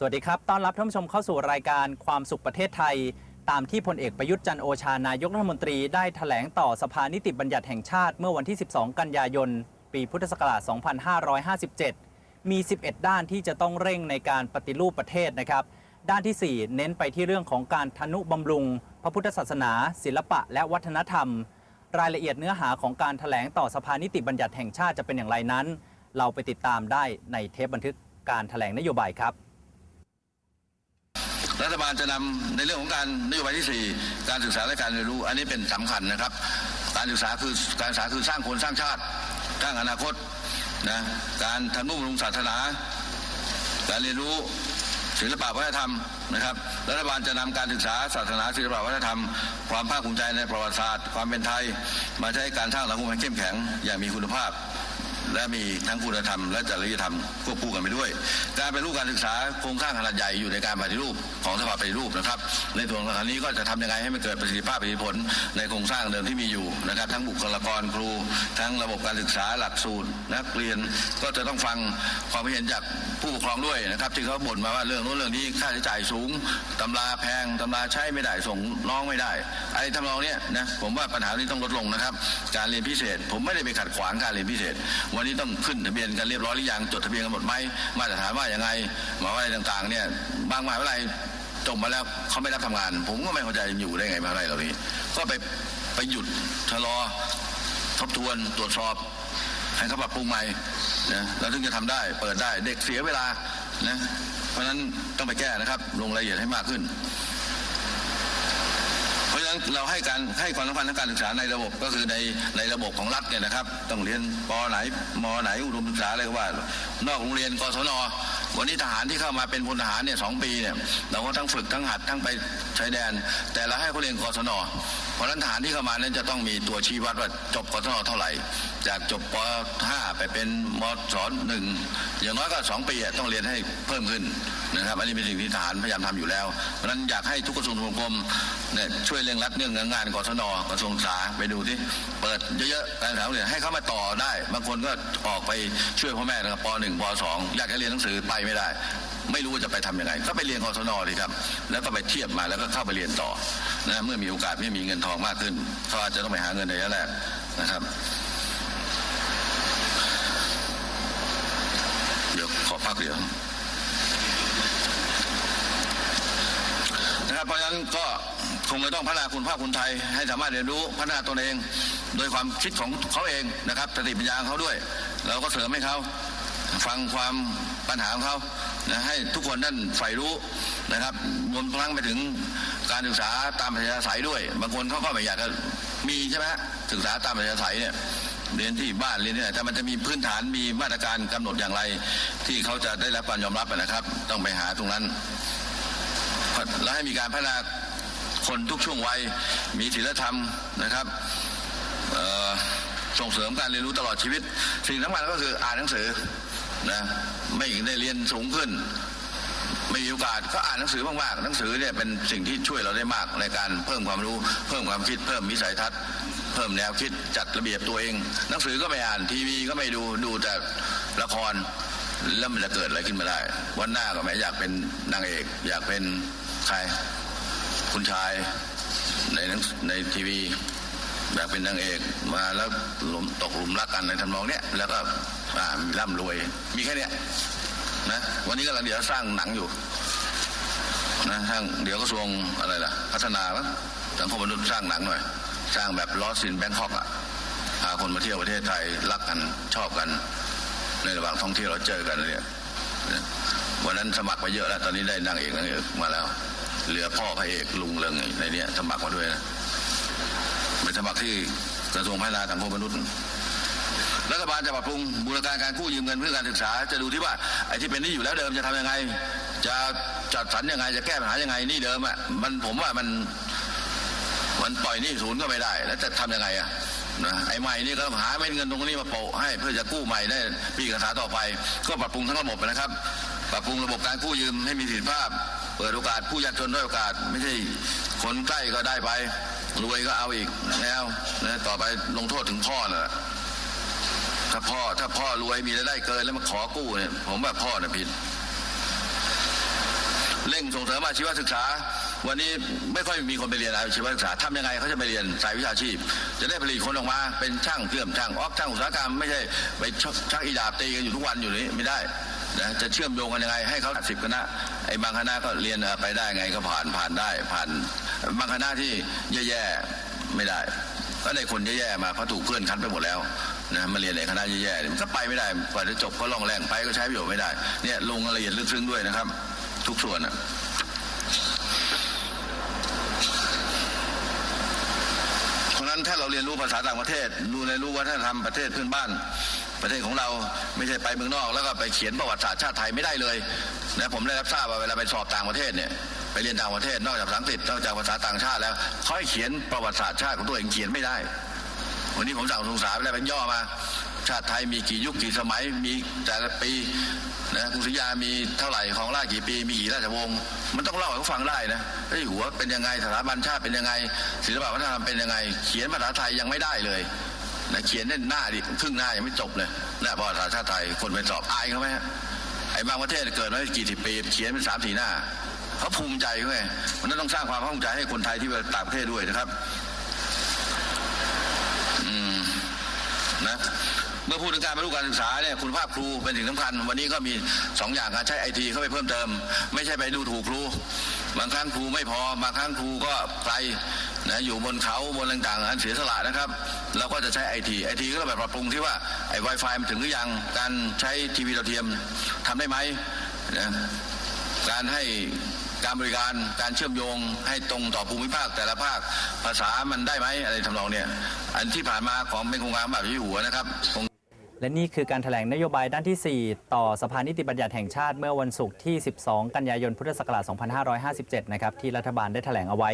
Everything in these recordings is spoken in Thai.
สวัสดีครับ ต้อนรับท่านผู้ชมเข้าสู่รายการความสุขประเทศไทย ตามที่พลเอกประยุทธ์จันโอชานายกรัฐมนตรีได้ถแถลงต่อสภานิติบัญญัติแห่งชาติเมื่อวันที่ 12 กันยายน ปีพุทธศักราช 2557 มี 11 ด้านที่จะต้องเร่งในการปฏิรูปประเทศนะครับ ด้านทีสี่4 เน้นไปที่เรื่องของการทนุบำรุง พระพุทธศาสนา ศิลปะ และวัฒนธรรม รายละเอียดเนื้อหาของการถแถลงต่อสภานิติบัญญัติแห่งชาติจะเป็นอย่างไรนั้น เราไปติดตามได้ในเทปบันทึกการถแถลงนโยบายครับ รัฐบาลจะนำในเรื่องของการนโยบายที่ 4 การศึกษาและการเรียนรู้ อันนี้เป็นสำคัญนะครับ การศึกษาคือการศึกษาคือสร้างคนสร้างชาติสร้างอนาคตนะการทำนุบำรุงศาสนา การเรียนรู้ศิลปะวัฒนธรรมนะครับรัฐบาลจะนำการศึกษาศาสนาศิลปะวัฒนธรรม ความภาคภูมิใจในประวัติศาสตร์ ความเป็นไทย มาใช้การสร้างสังคมให้เข้มแข็งอย่างมีคุณภาพ และมีทั้งคุณธรรมและจริยธรรมควบคู่กันไปด้วย การเป็นรูปการศึกษาโครงสร้างขนาดใหญ่อยู่ในการปฏิรูปของสภาปฏิรูปนะครับในส่วนของนี้ก็จะทำยังไงให้มันเกิดประสิทธิภาพประสิทธิผลในโครงสร้างเดิมที่มีอยู่นะครับ ทั้งบุคลากรครู ทั้งระบบการศึกษาหลักสูตรนักเรียนก็จะต้องฟังความเห็นจาก ผู้ปกครองด้วยนะครับที่เขาบ่นมาว่าเรื่องโน้นเรื่องนี้ค่าใช้จ่ายสูงตำราแพงตำราใช้ไม่ได้ส่งน้องไม่ได้ไอ้ทำนองเนี้ยนะผมว่าปัญหานี้ต้องลดลงนะครับ การเรียนพิเศษ ผมไม่ได้ไปขัดขวางการเรียนพิเศษ วันนี้ต้องขึ้นทะเบียนกันเรียบร้อยหรือยังจดทะเบียนกันหมดไหมมาตรฐานว่าอย่างไงหมาว่าอะไรต่างๆเนี่ยบางมหาวิทยาลัยจบมาแล้วเขาไม่รับทำงาน ผมก็ไม่เข้าใจอยู่ได้ไงมหาวิทยาลัยเหล่านี้ ก็ไปไปหยุดชะลอทบทวนตรวจสอบ ให้เขาปรับปรุงใหม่นะแล้วถึงจะทำได้เปิดได้เด็กเสียเวลานะเพราะฉะนั้นต้องไปแก้นะครับ ลงรายละเอียดให้มากขึ้น เพราะฉะนั้นเราให้การให้ความสำคัญทางการศึกษาในระบบก็คือในในระบบของรัฐเนี่ยนะครับ ต้องเรียนปไหนมไหนอุดมศึกษาอะไรก็ว่า นอกโรงเรียนกศนวันนี้ทหารที่เข้ามาเป็นพลทหารเนี่ยสองปีเนี่ยเราก็ทั้งฝึกทั้งหัดทั้งไปชายแดน แต่เราให้เขาเรียนกศน เพราะฉะนั้นทหารที่เข้ามานั้นจะต้องมีตัวชี้วัดว่าจบกศนเท่าไหร่ จากจบป .5 ไปเป็นมศหนึ่งอย่างน้อยก็สองปีต้องเรียนให้เพิ่มขึ้นนะครับอันนี้เป็นสิ่งที่ทหารพยายามทำอยู่แล้ว เพราะฉะนั้นอยากให้ทุกกระทรวงทบวงกรมเนี่ยช่วยเร่งรัดเรื่องงานกศนกระทรวงศึกษาไปดูที่เปิดเยอะๆการศึกษาเนี่ยให้เขามาต่อได้ บางคนก็ออกไปช่วยพ่อแม่นะครับป .1 ป .2 อยากจะเรียนหนังสือไปไม่ได้ ไม่รู้ว่าจะไปทำยังไงก็ไปเรียนกศนดีครับ แล้วก็ไปเทียบมาแล้วก็เข้าไปเรียนต่อ นะเมื่อมีโอกาสไม่มีเงินทองมากขึ้นเขาอาจจะต้องไปหาเงินในระยะแรกนะครับ เดี๋ยวขอพักเดี๋ยวนะครับเพราะฉะนั้นก็คงจะต้องพัฒนาคุณภาพคนไทย ให้สามารถเรียนรู้พัฒนาตนเอง โดยความคิดของเขาเองนะครับสติปัญญาเขาด้วย เราก็เสริมให้เขาฟังความปัญหาของเขา นะให้ทุกคนนั่นใฝ่รู้นะครับรวมทั้งไปถึงการศึกษาตามปัญญาสายด้วย บางคนเขาก็ไม่อยากจะมีใช่ไหมศึกษาตามปัญญาสายเนี่ยเรียนที่บ้านเรียนที่ไหนแต่มันจะมีพื้นฐานมีมาตรการกำหนดอย่างไร ที่เขาจะได้รับการยอมรับนะครับ ต้องไปหาตรงนั้น แล้วให้มีการพัฒนาคนทุกช่วงวัยมีศีลธรรมนะครับส่งเสริมการเรียนรู้ตลอดชีวิต สิ่งสำคัญก็คืออ่านหนังสือ นะไม่ได้เรียนสูงขึ้น ไม่มีโอกาสก็อ่านหนังสือมากๆหนังสือเนี่ยเป็นสิ่งที่ช่วยเราได้มากในการเพิ่มความรู้ เพิ่มความคิด เพิ่มวิสัยทัศน์ เพิ่มแนวคิดจัดระเบียบตัวเอง หนังสือก็ไม่อ่านทีวีก็ไม่ดูดูแต่ละครแล้วมันจะเกิดอะไรขึ้นมาได้ วันหน้าก็ไม่อยากเป็นนางเอก อยากเป็นใคร คุณชายในในทีวีอยากเป็นนางเอกมาแล้วหลมตกหลุมรักกันในทำนองเนี้ยแล้วก็ อ่าร่ำรวย มีแค่เนี้ยนะวันนี้กำลังเดี๋ยวสร้างหนังอยู่นะทางเดี๋ยวกระทรวงอะไรล่ะ พัฒนาสังคมมนุษย์สร้างหนังหน่อย สร้างแบบลอสินแบงคอกอะพาคนมาเที่ยวประเทศไทยรักกันชอบกัน ในระหว่างท่องเที่ยวเราเจอกันเนี่ยวันนั้นสมัครไปเยอะแล้วตอนนี้ได้นางเอกนางเอกมาแล้ว เหลือพ่อพระเอกลุงเริงในเนี้ยสมัครมาด้วยนะเป็นสมัครที่กระทรวงพัฒนาสังคมมนุษย์ ฐบาลจะปรับปรุงบูรณาการการกู้ยืมเงินเพื่อการศึกษา จะดูที่ว่าไอ้ที่เป็นนี้อยู่แล้วเดิมจะทำยังไง จะจัดสรรยังไงจะแก้ปัญหายังไงนี่เดิมอะมันผมว่ามันมันปล่อยนี้ศูนย์ก็ไม่ได้ แล้วจะทำยังไงอะนะไอ้ใหม่นี่ก็หาเม็ดเงินตรงนี้มาโปะให้เพื่อจะกู้ใหม่ได้ปีการศึกษาต่อไป ก็ปรับปรุงทั้งระบบนะครับ ปรับปรุงระบบการกู้ยืมให้มีประสิทธิภาพ เปิดโอกาสผู้ยากจนด้วยโอกาส ไม่ใช่คนใกล้ก็ได้ไปรวยก็เอาอีกแล้วนะต่อไปลงโทษถึงพ่อน่ะ ถ้าพ่อถ้าพ่อรวยมีรายได้เกินแล้วมาขอกู้เนี่ยผมว่าพ่อน่ะผิดเร่งส่งเสริมอาชีวศึกษา วันนี้ไม่ค่อยมีคนไปเรียนอาชีวศึกษาทำยังไงเขาจะไปเรียนสายวิชาชีพ จะได้ผลิตคนออกมาเป็นช่างเชื่อมช่างออกช่างอุตสาหกรรมไม่ใช่ไปชักอีดาบตีกันอยู่ทุกวันอยู่นี้ไม่ได้นะจะเชื่อมโยงกันยังไงให้เขาสิบคณะไอ้บางคณะก็เรียนไปได้ไงก็ผ่านผ่านได้ ผ่านบางคณะที่แย่ๆไม่ได้ ก็ได้คนแย่ๆมาเขาถูกเพื่อนคัดไปหมดแล้ว นะมาเรียนในคณะแย่ๆเนี่ยมันก็ไปไม่ได้กว่าจะจบก็ล่องแรงไปก็ใช้ประโยชน์ไม่ได้เนี่ยลงละเอียดลึกซึ้งด้วยนะครับ ทุกส่วนอะเพราะนั้นถ้าเราเรียนรู้ภาษาต่างประเทศดูในรู้วัฒนธรรมประเทศเพื่อนบ้านประเทศของเราไม่ใช่ไปเมืองนอก แล้วก็ไปเขียนประวัติศาสตร์ชาติไทยไม่ได้เลยนะผมได้รับทราบว่าเวลาไปสอบต่างประเทศเนี่ยไปเรียนต่างประเทศนอกจากภาษาอังกฤษนอกจากภาษาต่างชาติแล้วเขาให้เขียนประวัติศาสตร์ชาติของตัวเองเขียนไม่ได้ วันนี้ผมสั่งสงสารไปแล้วเป็นย่อมา ชาติไทยมีกี่ยุคกี่สมัยมีแต่ละปีนะกรุงศรีอยุธยามีเท่าไหร่ของราชกี่ปี มีกี่ราชวงศ์มันต้องเล่าให้เขาฟังได้นะไอ้ยหัวเป็นยังไงสถาบันชาติเป็นยังไง ศิลปวัฒนธรรมเป็นยังไง เขียนภาษาไทยยังไม่ได้เลยนะเขียนได้นหน้าดิครึ่งหน้ายังไม่จบเลยนะประวัติศาชาติไทยคนไปสอบอายเขาไหมฮะไอ้บางประเทศเกิดมากี่สิบปีเขียนเป็นสามสี่หน้าเขาภูมิใจเขาไงมันต้องสร้างความภาคภูมิใจให้คนไทยที่ไปต่างประเทศด้วยนะครับ นะ เมื่อพูดถึงการบรรลุการศึกษาเนี่ยคุณภาพครูเป็นสิ่งสำคัญ วันนี้ก็มีสองอย่างการใช้ไอทีเข้าไปเพิ่มเติม ไม่ใช่ไปดูถูกครูบางครั้งครูไม่พอบางครั้งครูก็ไกลนะอยู่บนเขาบนต่างๆอันเสียสละนะครับเราก็จะใช้ไอทีไอทีก็แบบปรับปรุงที่ว่าไอ้ไวไฟมันถึงหรือยังการใช้ทีวีดาวเทียมทำได้ไหมนะการให้การบริการการเชื่อมโยงให้ตรงต่อภูมิภาคแต่ละภาคภาษามันได้ไหมอะไรทำนองเนี่ยอันที่ผ่านมาของเป็นโครงการแบบที่หัวนะครับ และนี่คือการถแถลงนโยบายด้านที่ 4 ต่อสภานิติบัญญัติแห่งชาติเมื่อวันศุกร์ที่ 12 กันยายน พุทธศักราช 2557 นะครับ ที่รัฐบาลได้ถแถลงเอาไว้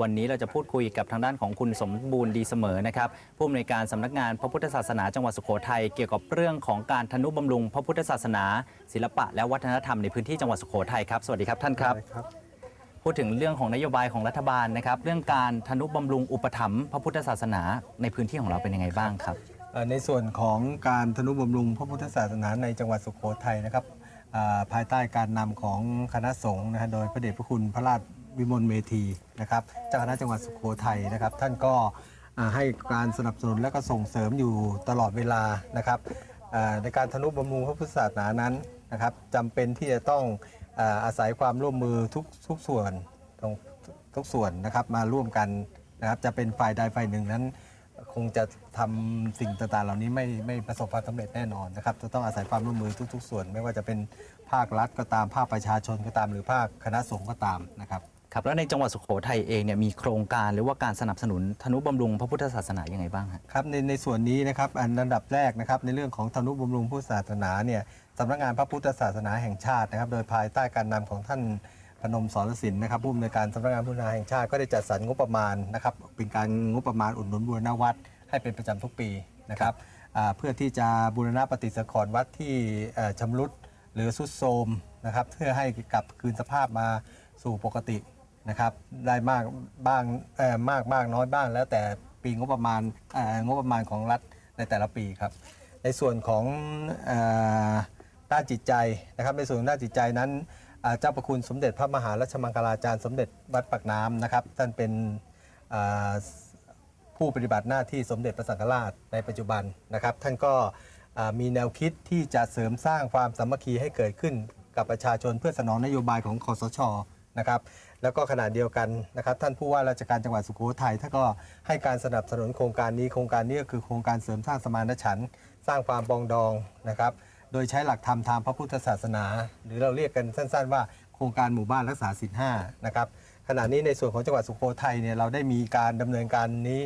วันนี้เราจะพูดคุยกับทางด้านของคุณสมบูรณ์ดีเสมอนะครับ ผู้อำนวยการสำนักงานพระพุทธศาสนาจังหวัดสุโขทัยเกี่ยวกับเรื่องของการทนุบำรุง พระพุทธศาสนา ศิลปะและวัฒนธรรมในพื้นที่จังหวัดสุโขทัยครับ สวัสดีครับท่านครับครับพูดถึงเรื่องของนโยบายของรัฐบาลนะครับ เรื่องการทนุบำรุงอุปถัมภ์พระพุทธศาสนาในพื้นที่ของเราเป็นยังไงบ้างครับเอ่อ ในส่วนของการทนุบำรุงพระพุทธศาสนาในจังหวัดสุโขทัยนะครับภายใต้การนำของคณะสงฆ์นะฮะโดยพระเดชพระคุณพระราชวิมลเมธีนะครับเจ้าคณะจังหวัดสุโขทัยนะครับ ท่านก็ให้การสนับสนุนและก็ส่งเสริมอยู่ตลอดเวลานะครับในการทนุบำรุงพระพุทธศาสนานั้นนะครับจำเป็นที่จะต้องอาศัยความร่วมมือทุกทุกส่วนของทุกส่วนนะครับมาร่วมกันนะครับจะเป็นฝ่ายใดฝ่ายหนึ่งนั้น คงจะทำสิ่งต่างๆ เหล่านี้ไม่ไม่ประสบความสำเร็จแน่นอนนะครับจะต้องอาศัยความร่วมมือทุก ๆ ส่วน ไม่ว่าจะเป็นภาครัฐก็ตามภาคประชาชนก็ตาม หรือภาคคณะสงฆ์ก็ตามนะครับ ครับแล้วในจังหวัดสุโขทัยเองเนี่ยมีโครงการหรือว่าการสนับสนุนทนุบำรุงพระพุทธศาสนายังไงบ้างฮะ ครับในในส่วนนี้นะครับอันอันดับแรกนะครับในเรื่องของธนุบำรุงพุทธศาสนาเนี่ยสำนักงานพระพุทธศาสนาแห่งชาตินะครับ โดยภายใต้การนำของท่านพนมสรสินนะครับผู้อำนวยการสำนักงานพุทธศาสนาแห่งชาติก็ได้จัดสรรงบประมาณนะครับเป็นการงบประมาณอุดหนุนบูรณวัด ให้เป็นประจำทุกปีนะครับอ่าเพื่อที่จะบูรณะปฏิสังขรณ์วัดที่เอ่อชำรุดหรือสุดโทรมนะครับเพื่อให้กลับคืนสภาพมาสู่ปกตินะครับได้มากบ้างเอ่อมากบ้างน้อยบ้างแล้วแต่ปีงบประมาณเอ่องบประมาณของรัฐในแต่ละปีครับ ในส่วนของเอ่อด้านจิตใจนะครับ ในส่วนของด้านจิตใจนั้นอ่าเจ้าประคุณสมเด็จพระมหารัชมังคลาจารย์สมเด็จวัดปากน้ำนะครับท่านเป็นอ่า ผู้ปฏิบัติหน้าที่สมเด็จพระสังฆราชในปัจจุบันนะครับ ท่านก็มีแนวคิดที่จะเสริมสร้างความสามัคคีให้เกิดขึ้นกับประชาชนเพื่อสนองนโยบายของคอสชนะครับแล้วก็ขณะเดียวกันนะครับท่านผู้ว่าราชการจังหวัดสุโขทัยท่านก็ให้การสนับสนุนโครงการนี้โครงการนี้ก็คือโครงการเสริมสร้างสมานฉันท์สร้างความปองดองนะครับโดยใช้หลักธรรมทางพระพุทธศาสนา หรือเราเรียกกันสั้น ๆ ว่าโครงการหมู่บ้านรักษาศีลห้านะครับ ขณะนี้ในส่วนของจังหวัดสุโขทัยเนี่ยเราได้มีการดำเนินการนี้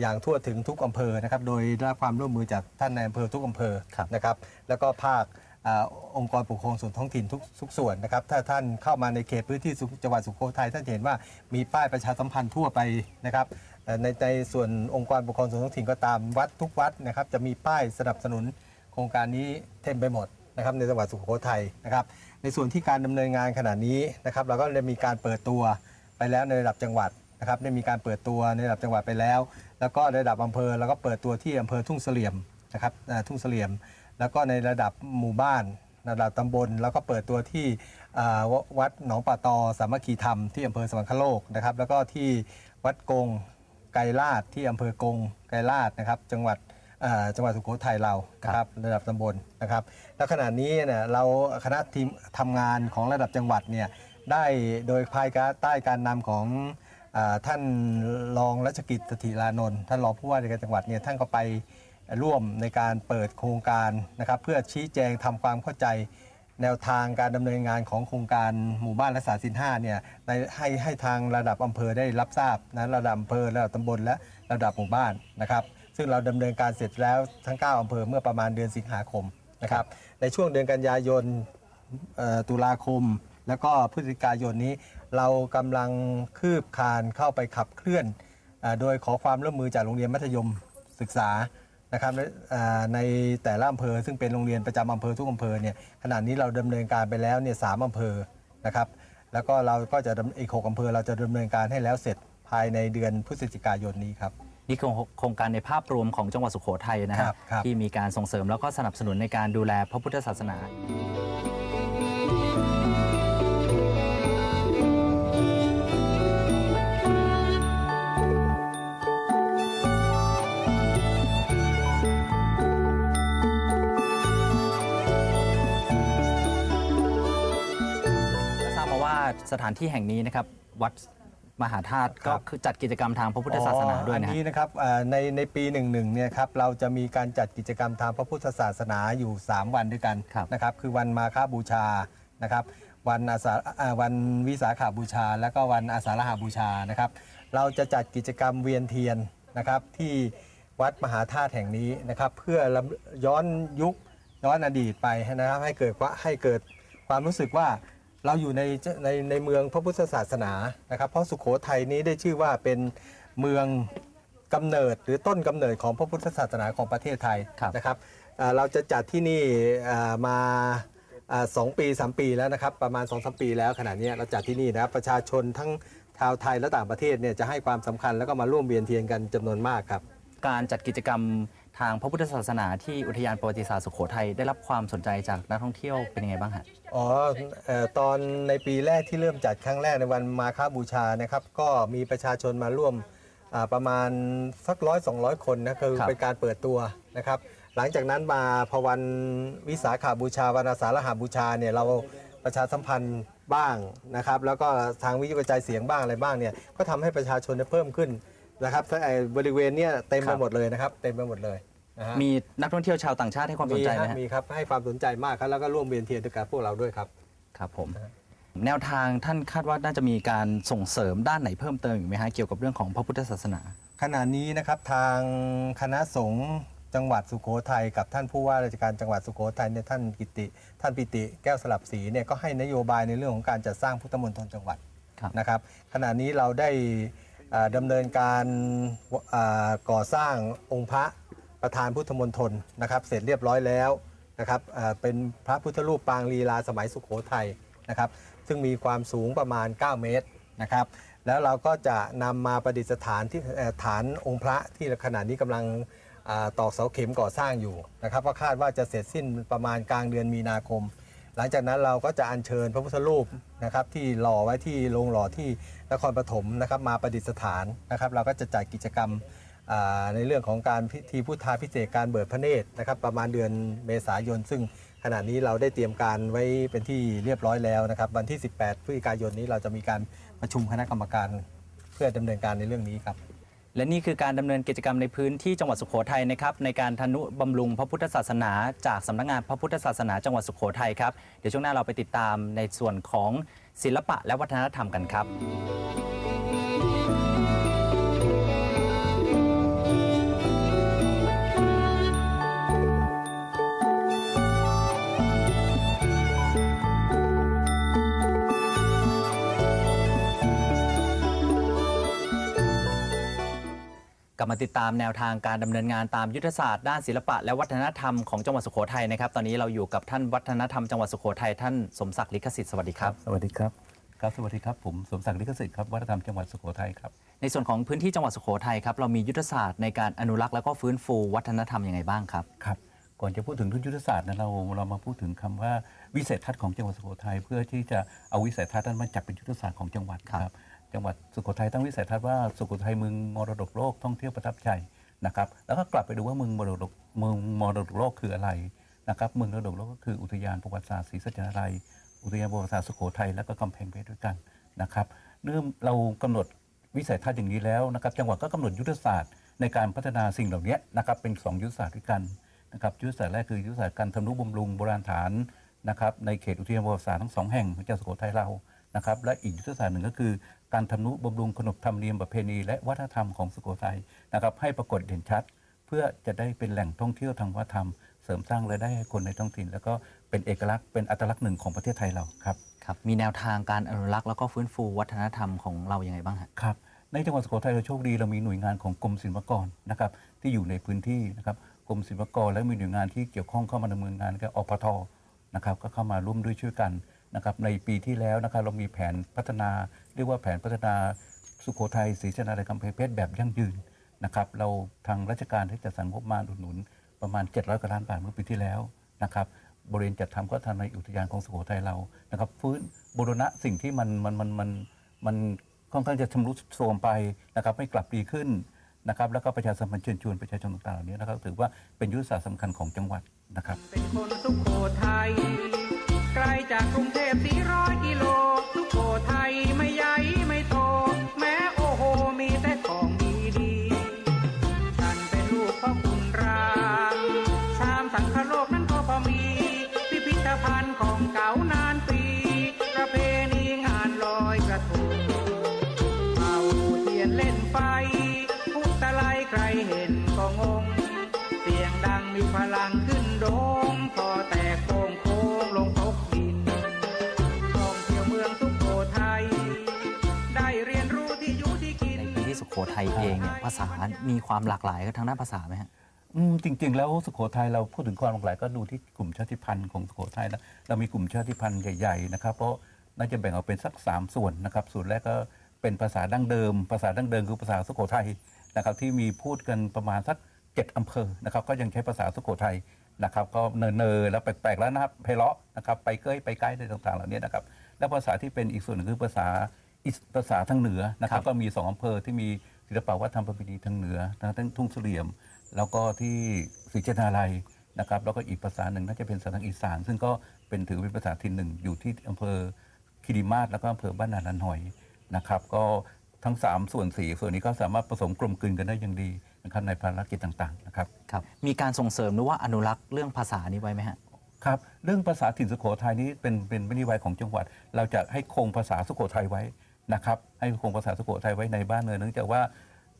อย่างทั่วถึงทุกอำเภอนะครับ โดยได้รับความร่วมมือจากท่านในอำเภอทุกอำเภอครับ นะครับ แล้วก็ภาคอ่าองค์กรปกครองส่วนท้องถิ่นทุกทุกส่วนนะครับ ถ้าท่านเข้ามาในเขตพื้นที่สุจังหวัดสุโขทัยท่านจะเห็นว่ามีป้ายประชาสัมพันธ์ทั่วไปนะครับเอ่อในในส่วนองค์กรปกครองส่วนท้องถิ่นก็ตามวัดทุกวัดนะครับจะมีป้ายสนับสนุน โครงการนี้เต็มไปหมดนะครับในจังหวัดสุโขทัยนะครับ ในส่วนที่การดำเนินงานขณะนี้นะครับเราก็ได้มีการเปิดตัว ไปแล้วในระดับจังหวัดนะครับได้มีการเปิดตัวในระดับจังหวัดไปแล้ว แล้วก็ในระดับอำเภอเราก็เปิดตัวที่อำเภอทุ่งเสลี่ยมนะครับทุ่งเสลี่ยม แล้วก็ในระดับหมู่บ้านระดับตำบล แล้วก็เปิดตัวที่วัดหนองป่าตอสามัคคีธรรมที่อำเภอสวรรคโลกนะครับแล้วก็ที่วัดกงไกรลาดที่อำเภอกงไกรลาดนะครับจังหวัดจังหวัดสุโขทัยเรานะครับระดับตำบลนะครับ แล้วขณะนี้เนี่ยเราคณะทีมทำงานของระดับจังหวัดเนี่ย ได้โดยภายใต้การนำของอท่านรองรัชกิจสถิรานนท์ท่านรองผู้ว่าราชการจังหวัดเนี่ยท่านก็ไปร่วมในการเปิดโครงการนะครับ เพื่อชี้แจงทำความเข้าใจแนวทางการดำเนินงานของโครงการหมู่บ้านรักษาสินห้าเนี่ยในให้ให้ทางระดับอำเภอได้รับทราบนะระดับอำเภอระดับตำบลและระดับหมู่บ้านนะครับ ซึ่งเราดำเนินการเสร็จแล้วทั้ง 9อำเภอเมื่อประมาณเดือนสิงหาคมนะครับ ในช่วงเดือนกันยายนตุลาคม แล้วก็พฤศจิกายนนี้ เรากำลังคืบคลานเข้าไปขับเคลื่อนเออโดยขอความร่วมมือจากโรงเรียนมัธยมศึกษานะครับและเอ่อในแต่ละอำเภอซึ่งเป็นโรงเรียนประจำอำเภอทุกอำเภอเนี่ยขณะนี้เราดำเนินการไปแล้วเนี่ยสามอำเภอนะครับ แล้วก็เราก็จะดำอีกหกอำเภอเราจะดำเนินการให้แล้วเสร็จภายในเดือนพฤศจิกายนนี้ครับ นี่คือโครงการในภาพรวมของจังหวัดสุโขทัยนะคครัรับบครับ ที่มีการส่งเสริมแล้วก็สนับสนุนในการดูแลพระพุทธศาสนา สถานที่แห่งนี้นะครับ วัดมหาธาตุครัก็บคือจัดกิจกรรมทางพระพุทธศาสนาด้วยอ๋อนะอัฮะนี้นะครับอ่าในในปีหนึ่งหนึ่งเนี่ยครับเราจะมีการจัดกิจกรรมทางพระพุทธศาสนาอยู่ 3 วันด้วยกันครับนะครับคือวันมาฆบูชานะครับวันอาสาอ่าวันวิสาขาบูชา และก็วันอาสาฬหบูชานะครับ เราจะจัดกิจกรรมเวียนเทียนนะครับที่วัดมหาธาตุแห่งนี้นะครับ เพื่อรำย้อนยุคย้อนอดีตไปนะครับให้เกิดว่าให้เกิดความรู้สึกว่า เราอยู่ในในในเมืองพระพุทธศาสนานะครับ เพราะสุขโขทัยนี้ได้ชื่อว่าเป็นเมืองกำเนิดหรือต้นกำเนิดของพระพุทธศาสนาของประเทศไทยครับนะครับอ่าเราจะจัดที่นี่อ่ามาอ่าสองปีสามปีแล้วนะครับ ประมาณ2อสปีแล้วขณะนี้เราจัดที่นี่นะครับประชาชนทั้งชาวไทยและต่างประเทศเนี่ยจะให้ความสำคัญแล้วก็มาร่วมเวียนเทียนกันจำนวนมากครับ การจัดกิจกรรม ทางพระพุทธศาสนาที่อุทยานประวัติศาสตร์สุโขทัยได้รับความสนใจจากนักท่องเที่ยวเป็นยังไงบ้างฮะอ๋อเอ่อตอนในปีแรกที่เริ่มจัดครั้งแรกในวันมาฆบูชานะครับ ก็มีประชาชนมาร่วมอ่าประมาณสักร้อยสองร้อยคนนะคือครับ เป็นการเปิดตัวนะครับ หลังจากนั้นมาพอวันวิสาขาบูชาวันอาสาฬหบูชาเนี่ยเราประชาสัมพันธ์บ้างนะครับ แล้วก็ทางวิทยุกระจายเสียงบ้างอะไรบ้างเนี่ยก็ทำให้ประชาชนเนี่ยเพิ่มขึ้น นะครับไอ้บริเวณเนี่ยเต็มไปหมดเลยนะครับ เต็มไปหมดเลยนะฮะมีนักท่องเที่ยวชาวต่างชาติให้ความสนใจไหมฮะฮะมีครับให้ความสนใจมากครับแล้วก็ร่วมเวียนเทียนด้วยกับพวกเราด้วยครับ ครับผม แนวทางท่านคาดว่าน่าจะมีการส่งเสริมด้านไหนเพิ่มเติมอีกไหมฮะเกี่ยวกับเรื่องของพระพุทธศาสนา ขณะนี้นะครับทางคณะสงฆ์จังหวัดสุโขทัยกับท่านผู้ว่าราชการจังหวัดสุโขทัยเนี่ยท่านกิติ ท่านปิติแก้วสลับศรีเนี่ยก็ให้นโยบายในเรื่องของการจัดสร้างพุทธมณฑลจังหวัดครับ นะครับขณะนี้เราได้อ่า ดำเนินการก่อสร้างองค์พระประธานพุทธมณฑลนะครับ เสร็จเรียบร้อยแล้วนะครับเป็นพระพุทธรูปปางลีลาสมัยสุโขทัยนะครับ ซึ่งมีความสูงประมาณ 9 เมตรนะครับ แล้วเราก็จะนำมาประดิษฐานที่ฐานองค์พระที่ขณะนี้กำลังอตอกเสาเข็มก่อสร้างอยู่นะครับก็คาดว่าจะเสร็จสิ้นประมาณกลางเดือนมีนาคม หลังจากนั้นเราก็จะอัญเชิญพระพุทธรูปนะครับที่หล่อไว้ที่โรงหล่อที่ นครปฐมนะครับมาประดิษฐานนะครับ เราก็จะจัดกิจกรรมในเรื่องของการพิธีพุทธาพิเศษการเบิดพระเนตรนะครับ ประมาณเดือนเมษายน ซึ่งขณะนี้เราได้เตรียมการไว้เป็นที่เรียบร้อยแล้วนะครับ วันที่ 18 พฤศจิกายนนี้เราจะมีการประชุมคณะกรรมการ เพื่อดำเนินการในเรื่องนี้ครับ และนี่คือการดำเนินกิจกรรมในพื้นที่จังหวัดสุโขทัยนะครับในการทนุบำรุงพระพุทธศาสนาจากสำนักงานพระพุทธศาสนาจังหวัดสุโขทัยครับเดี๋ยวช่วงหน้าเราไปติดตามในส่วนของศิลปะและวัฒนธรรมกันครับ ลับมาติดตามแนวทางการดำเนินงานตามยุทธศาสตร์ด้านศิลปะและวัฒนธรรมของจังหวัดสุโขทัยนะครับ ตอนนี้เราอยู่กับท่านวัฒนธรรมจังหวัดสุโขทัยท่านสมศักดิ์ลิขสิทธิ์สวัสดีครับสวัสดีครับครับสวัสดีครับผมสมศักดิ์ลิขสิทธิ์ครับวัฒนธรรมจังหวัดสุโขทัยครับในส่วนของพื้นที่จังหวัดสุโขทัยครับเรามียุทธศาสตร์ในการอนุรักษ์และก็ฟื้นฟูวัฒนธรรมยังไงบ้างครับครับก่อนจะพูดถึงยุทธศาสตร์นะเราเรามาพูดถึงคำว่าวิสัยทัศน์ของจังหวัดสุโขทัยเพื่อที่จะเอาวิสัยทัศน์นั้นมาจับเป็นยุทธศาสตร์ของจังหวัดครับครับ จังหวัดสุโขทัยตั้งวิสัยทัศน์ว่าสุโขทัยเมืองมรดกโลกท่องเที่ยวประทับใจนะครับ แล้วก็กลับไปดูว่าเมืองมรดกเมืองมรดกโลกคืออะไรนะครับเมืองมรดกโลกก็คืออุทยานประวัติศาสตร์ศรีสัจนาลัย อุทยานประวัติศาสตร์สุโขทัยและก็กำแพงเพชรด้วยกันนะครับเนื่องเรากำหนดวิสัยทัศน์อย่างนี้แล้วนะครับจังหวัดก็กำหนดยุทธศาสตร์ในการพัฒนาสิ่งเหล่านี้นะครับเป็นสองยุทธศาสตร์ด้วยกันนะครับยุทธศาสตร์แรกคือยุทธศาสตร์การทำนุบำรุงโบราณฐานนะครับในเขตอุทยานประวัติศาสตร์ทั้งสองแห่งของจังหวัดสุโขทัยเรานะครับและอีกยุทธศาสตร์หนึ่งก็คือ การทำนุบำรุงขนบธรรมเนียมประเพณี และวัฒนธรรมของสุโขทัยนะครับให้ปรากฏเด่นชัด เพื่อจะได้เป็นแหล่งท่องเที่ยวทางวัฒนธรรม เสริมสร้างรายได้ให้คนในท้องถิ่น แล้วก็เป็นเอกลักษณ์เป็นอัตลักษณ์หนึ่งของประเทศไทยเราครับครับมีแนวทางการอนุรักษ์แล้วก็ฟื้นฟูวัฒนธรรมของเรายังไงบ้างฮะครับในจังหวัดสุโขทัยเราโชคดีเรามีหน่วยงานของกรมศิลปากรนะครับที่อยู่ในพื้นที่นะครับกรมศิลปากรและมีหน่วยงานที่เกี่ยวข้องเข้ามาดำเนินงานก็อพทนะครับก็เข้ามาร่วมด้วยช่วยกัน นะครับในปีที่แล้วนะครับเรามีแผนพัฒนา เรียกว่าแผนพัฒนาสุโขทัยศรีชนาลัยกำแพงเพชรแบบยั่งยืนนะครับเราทางราชการที่จัดสรรงบประมาณอุดหนุนประมาณ 700กว่าล้านบาทเมื่อปีที่แล้วนะครับบริเวณจัดทำก็ทำในอุทยานของสุโขทัยเรานะครับฟื้นบูรณะสิ่งที่มันมันมันมันมันค่อนข้างจะชำรุดโทรมไปนะครับไม่กลับดีขึ้นนะครับแล้วก็ประชาสัมพันธ์เชิญชวนประชาชนต่างๆเหล่านี้นะครับถือว่าเป็นยุทธศาสตร์สำคัญของจังหวัดนะครับ ไกลจากกรุงเทพสี่ร้อยกิโลสุโขทัยไม่ยาก โขทัยเองเนี่ยภาษา มีความหลากหลายทางด้านภาษาไหมฮะอืมจริง ๆ แล้วสุโขทัยเราพูดถึงความหลากหลายก็ดูที่กลุ่มชาติพันธุ์ของสุโขทัยนะเรามีกลุ่มชาติพันธุ์ใหญ่ๆนะครับเพราะน่าจะแบ่งออกเป็นสัก 3 ส่วนนะครับส่วนแรกก็เป็นภาษาดั้งเดิม ภาษาดั้งเดิมคือภาษาสุโขทัยนะครับที่มีพูดกันประมาณสัก7อำเภอนะครับก็ยังใช้ภาษาสุโขทัยนะครับก็เนอๆแล้วแปลกๆแล้วนะครับไพเราะนะครับไปเกยไปใกล้อะไรต่างๆเหล่านี้นะครับแล้วภาษาที่เป็นอีกส่วนหนึ่งคือภาษา อีสภาษาทางเหนือนะครับครับ ก็มีสองอำเภอที่มีศิลปวัฒนธรรมประเพณีทางเหนือทั้งทุ่งเสลี่ยม แล้วก็ที่ศรีเจนาลัยนะครับ แล้วก็อีกภาษาหนึ่งน่าจะเป็นภาษาทางอีสาน ซึ่งก็เป็นถือเป็นภาษาถิ่นหนึ่งอยู่ที่อำเภอคิริมาศแล้วก็อำเภอบ้านนานันหอยนะครับ ก็ทั้ง 3 ส่วน 4 ส่วนนี้ก็สามารถผสมกลมกลืนกันได้อย่างดีนะครับในภารกิจต่างๆนะครับครับมีการส่งเสริมหรือว่าอนุรักษ์เรื่องภาษานี้ไว้ไหมฮะครับเรื่องภาษาถิ่นสุโขทัยนี้เป็นเป็นนโยบายของจังหวัด เราจะให้คงภาษาสุโขทัยไว้ นะครับให้คงภาษาสุโขทัยไว้ในบ้านเมืองเนื่องจากว่า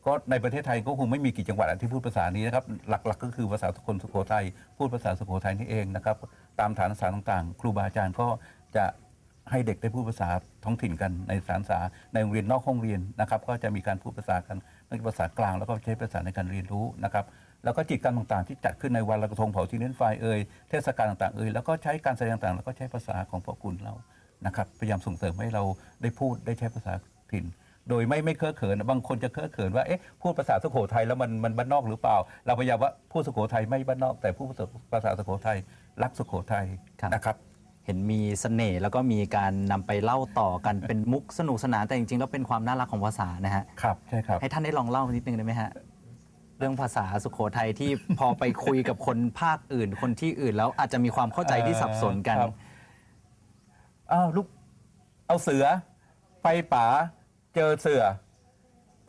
ก็ในประเทศไทยก็คงไม่มีกี่จังหวัดที่พูดภาษานี้นะครับหลักๆ ก็คือภาษาคนสุโขทัยพูดภาษาสุโขทัยนี่เองนะครับตามฐานศึกษาต่างๆ ครูบาอาจารย์ก็จะให้เด็กได้พูดภาษาท้องถิ่นกันในสถานศึกษาในโรงเรียนนอกห้องเรียนนะครับก็จะมีการพูดภาษากันนั่นภาษากลางแล้วก็ใช้ภาษาในการเรียนรู้นะครับแล้วก็กิจกรรมต่างๆ ที่จัดขึ้นในวันลอยกระทงเผาที่เล่นไฟเอ่ยเทศกาลต่างๆเอ่ยแล้วก็ใช้การแสดงต่างๆแล้วก็ใช้ภาษาของพ่อคุณเรา นะครับพยายามส่งเสริมให้เราได้พูดได้ใช้ภาษาถิ่น โดยไม่ไม่เคอะเขินบางคนจะเคอะเขินว่าเอ๊ะพูดภาษาสุโขทัยแล้วมันมันบ้านนอกหรือเปล่า เราพยายามว่าพูดสุโขทัยไม่บ้านนอก แต่พูดภาษาสุโขทัยรักสุโขทัยครับ นะครับ เห็นมีเสน่ห์แล้วก็มีการนำไปเล่าต่อกัน เป็นมุกสนุกสนานแต่จริงๆแล้วเป็นความน่ารักของภาษานะฮะครับใช่ครับ ให้ท่านได้ลองเล่านิดนึงได้ไหมฮะเรื่องภาษาสุโขทัยที่ พอไปคุยกับคนภาคอื่น คนที่อื่นแล้วอาจจะมีความเข้าใจที่สับสนกันครับ อ้าวลูกเอาเสือ ไปป่าเจอเสือ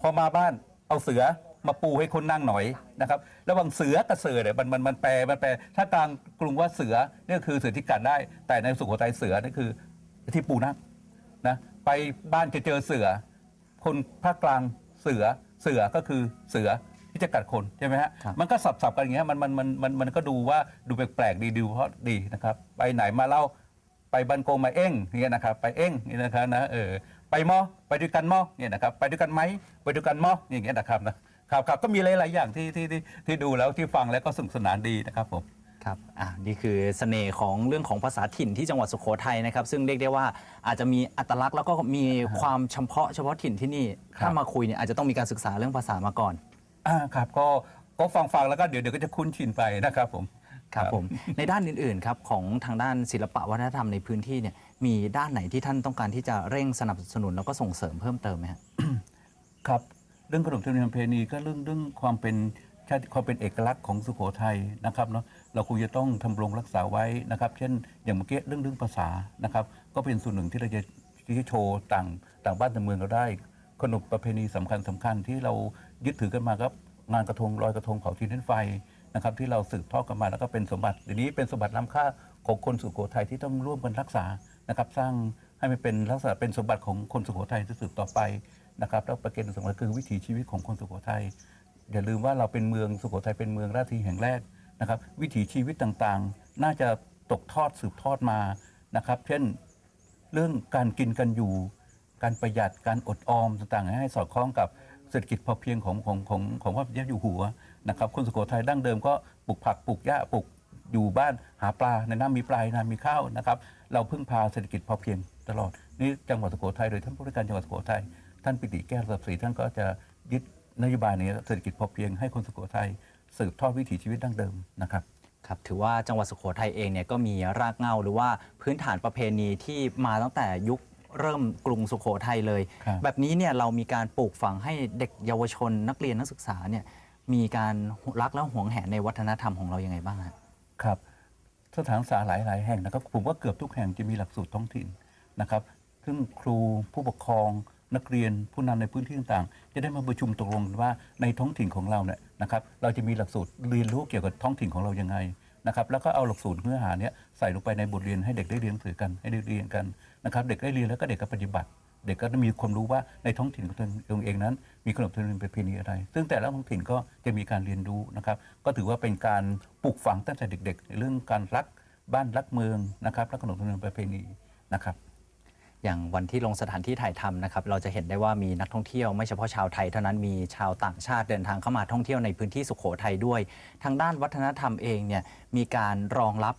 พอมาบ้านเอาเสือมาปูให้คนนั่งหน่อยนะครับระหว่างเสือกับเสือเนี่ยมันมันมันแปลมันแปล ถ้ากลางกรุงว่าเสือเนี่ยคือเสือที่กัดได้ แต่ในสุโขทัยเสือนี่คือที่ปูนั่งนะไปบ้านจะเจอเสือ คนภาคกลางเสือเสือก็คือเสือที่จะกัดคนใช่ไหมฮะครับมันก็สับๆกันอย่างเงี้ยมันมันมันมันมันก็ดูว่าดูแปลกๆดีดูเพราะดีนะครับ ไปไหนมาเล่า ไปบันโกงมาเอ้งอย่างเงี้ยนะครับไปเอ้งนี่นะครับนะเออไปมอไปด้วยกันมอเนี่ยนะครับไปด้วยกันไหมไปด้วยกันมออย่างเงี้ยนะครับนะครับครับก็มีหลาย ๆ อย่างที่ที่ที่ที่ดูแล้วที่ฟังแล้วก็สนุกสนานดีนะครับผมครับอ่านี่คือเสน่ห์ของเรื่องของภาษาถิ่นที่จังหวัดสุโขทัยนะครับ ซึ่งเรียกได้ว่าอาจจะมีอัตลักษณ์แล้วก็มีความเฉพาะเฉพาะถิ่นที่นี่ครับถ้ามาคุยเนี่ยอาจจะต้องมีการศึกษาเรื่องภาษามาก่อนอ่าครับก็ก็ฟังฟังแล้วก็เดี๋ยวเดี๋ยวก็จะคุ้นชินไปนะครับผม ครับผมในด้านอื่นๆครับของทางด้านศิลปะวัฒนธรรมในพื้นที่เนี่ยมีด้านไหนที่ท่านต้องการที่จะเร่งสนับสนุนแล้วก็ส่งเสริมเพิ่มเติมไหมฮะครับเรื่องขนบธรรมเนียมประเพณีก็เรื่องเรื่องความเป็นชาติความเป็นเอกลักษณ์ของสุโขทัยนะครับเนาะเราควรจะต้องทำรงรักษาไว้นะครับ เช่นอย่างเมื่อกี้เรื่องเรื่องภาษานะครับ ก็เป็นส่วนหนึ่งที่เราจะที่จะโชว์ต่างต่างบ้านต่างเมืองเราได้ ขนบประเพณีสำคัญสำคัญที่เรายึดถือกันมาครับงานกระทงลอยกระทงเผาทีนเล่นไฟ นะครับที่เราสืบทอดกันมาแล้วก็เป็นสมบัติเดี๋ยวนี้เป็นสมบัติล้ำค่าของคนสุโขทัยที่ต้องร่วมกันรักษานะครับสร้างให้มันเป็นลักษณะเป็นสมบัติของคนสุโขทัยที่สืบต่อไปนะครับแล้วประเด็นสำคัญคือวิถีชีวิตของคนสุโขทัยอย่าลืมว่าเราเป็นเมืองสุโขทัยเป็นเมืองราชทีแห่งแรกนะครับ วิถีชีวิตต่างๆ น่าจะตกทอดสืบทอดมานะครับ เช่นเรื่องการกินกันอยู่ การประหยัดการอดออมต่างๆ ให้สอดคล้องกับเศรษฐกิจพอเพียงของของของของพระเจ้าอยู่หัว นะครับคนสุโขทัยดั้งเดิมก็ปลูกผักปลูกหญ้าปลูกอยู่บ้านหาปลาในน้ำมีปลาในน้ำมีข้าวนะครับ เราพึ่งพาเศรษฐกิจพอเพียงตลอดนี่จังหวัดสุโขทัยโดยท่านผู้ว่าการจังหวัดสุโขทัยท่านปิติแก้วสับศรีท่านก็จะยึดนโยบายนี้เศรษฐกิจพอเพียงให้คนสุโขทัยสืบทอดวิถีชีวิตดั้งเดิมนะครับครับถือว่าจังหวัดสุโขทัยเองเนี่ยก็มีรากเหง้าหรือว่าพื้นฐานประเพณีที่มาตั้งแต่ยุคเริ่มกรุงสุโขทัยเลยครับแบบนี้เนี่ยเรามีการปลูกฝังให้เด็กเยาวชนนักเรียนนักศึกษาเนี่ย มีการรักและหวงแหนในวัฒนธรรมของเรายังไงบ้างฮะครับสถานศึกษาหลายหลายๆแห่งนะครับ ผมว่าเกือบทุกแห่งจะมีหลักสูตรท้องถิ่นนะครับ ซึ่งครูผู้ปกครองนักเรียนผู้นำในพื้นที่ต่างๆ จะได้มาประชุมตกลงกันว่าในท้องถิ่นของเราเนี่ยนะครับ เราจะมีหลักสูตรเรียนรู้เกี่ยวกับท้องถิ่นของเรายังไงนะครับแล้วก็เอาหลักสูตรเนื้อหาเนี้ยใส่ลงไปในบทเรียนให้เด็กได้เรียนสือกันให้ได้เรียนกันนะครับ เด็กได้เรียนแล้วก็เด็กก็ปฏิบัติ เด็กก็จะมีความรู้ว่าในท้องถิ่นของตนเองนั้น มีขนบธรรมเนียมประเพณีอะไร ซึ่งแต่ละท้องถิ่นก็จะมีการเรียนรู้นะครับ ก็ถือว่าเป็นการปลูกฝังตั้งแต่เด็ก ๆ ในเรื่องการรักบ้านรักเมืองนะครับและขนบธรรมเนียมประเพณีนะครับอย่างวันที่ลงสถานที่ถ่ายทำนะครับ เราจะเห็นได้ว่ามีนักท่องเที่ยวไม่เฉพาะชาวไทยเท่านั้นมีชาวต่างชาติเดินทางเข้ามาท่องเที่ยวในพื้นที่สุโขทัยด้วย ทางด้านวัฒนธรรมเองเนี่ยมีการรองรับ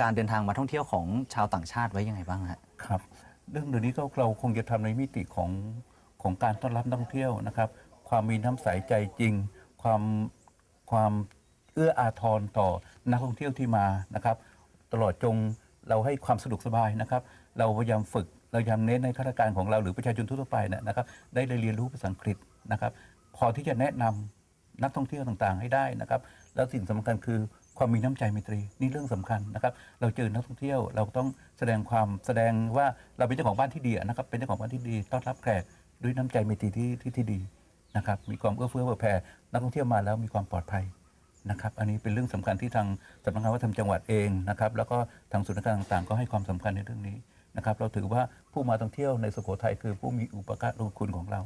การเดินทางมาท่องเที่ยวของชาวต่างชาติไว้ยังไงบ้างฮะครับ เรื่องเดี๋ยวนี้ก็เราคงจะทำในมิติของของการต้อนรับนักท่องเที่ยวนะครับ ความมีน้ำใสใจจริง ความความเอื้ออาทรต่อนักท่องเที่ยวที่มานะครับ ตลอดจงเราให้ความสะดวกสบายนะครับ เราพยายามฝึกเราพยายามเน้นในข้าราชการของเราหรือประชาชนทั่วไปเนี่ยนะครับ ได้เรียนรู้ภาษาอังกฤษนะครับ พอที่จะแนะนำนักท่องเที่ยวต่างๆ ให้ได้นะครับ แล้วสิ่งสำคัญคือ ความมีน้ำใจไมตรีนี่เรื่องสำคัญนะครับ เราเจอนักท่องเที่ยวเราต้องแสดงความแสดงว่าเราเป็นเจ้าของบ้านที่ดีนะครับ เป็นเจ้าของบ้านที่ดีต้อนรับแขกด้วยน้ำใจไมตรีที่ที่ที่ดีนะครับ มีความเอื้อเฟื้อเผื่อแผ่นักท่องเที่ยวมาแล้วมีความปลอดภัยนะครับ อันนี้เป็นเรื่องสำคัญที่ทางสำนักงานวัฒนธรรมจังหวัดเองนะครับ แล้วก็ทางส่วนราชการต่างๆ ก็ให้ความสำคัญในเรื่องนี้นะครับ เราถือว่าผู้มาท่องเที่ยวในสุโขทัยคือผู้มีอุปการะคุณของเรา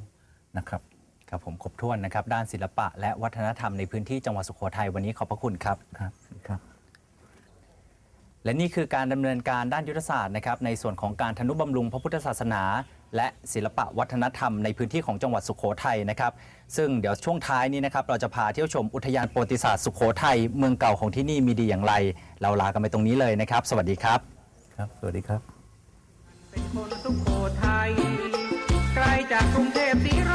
นะครับ ครับผมครบถ้วนนะครับ ด้านศิลปะ และวัฒนธรรมในพื้นที่จังหวัดสุโขทัยวันนี้ขอบพระคุณครับ ครับครับ และนี่คือการดำเนินการด้านยุทธศาสตร์นะครับในส่วนของการทนุบำรุงพระพุทธศาสนา และศิลปะวัฒนธรรมในพื้นที่ของจังหวัดสุโขทัยนะครับ ซึ่งเดี๋ยวช่วงท้ายนี้นะครับเราจะพาเที่ยวชมอุทยานประวัติศาสตร์สุโขทัยเมืองเก่าของที่นี่มีดีอย่างไร เราลากันไปตรงนี้เลยนะครับ สวัสดีครับ ครับ สวัสดีครับ เป็นคนสุโขทัยไกลจากกรุงเทพ400กิโล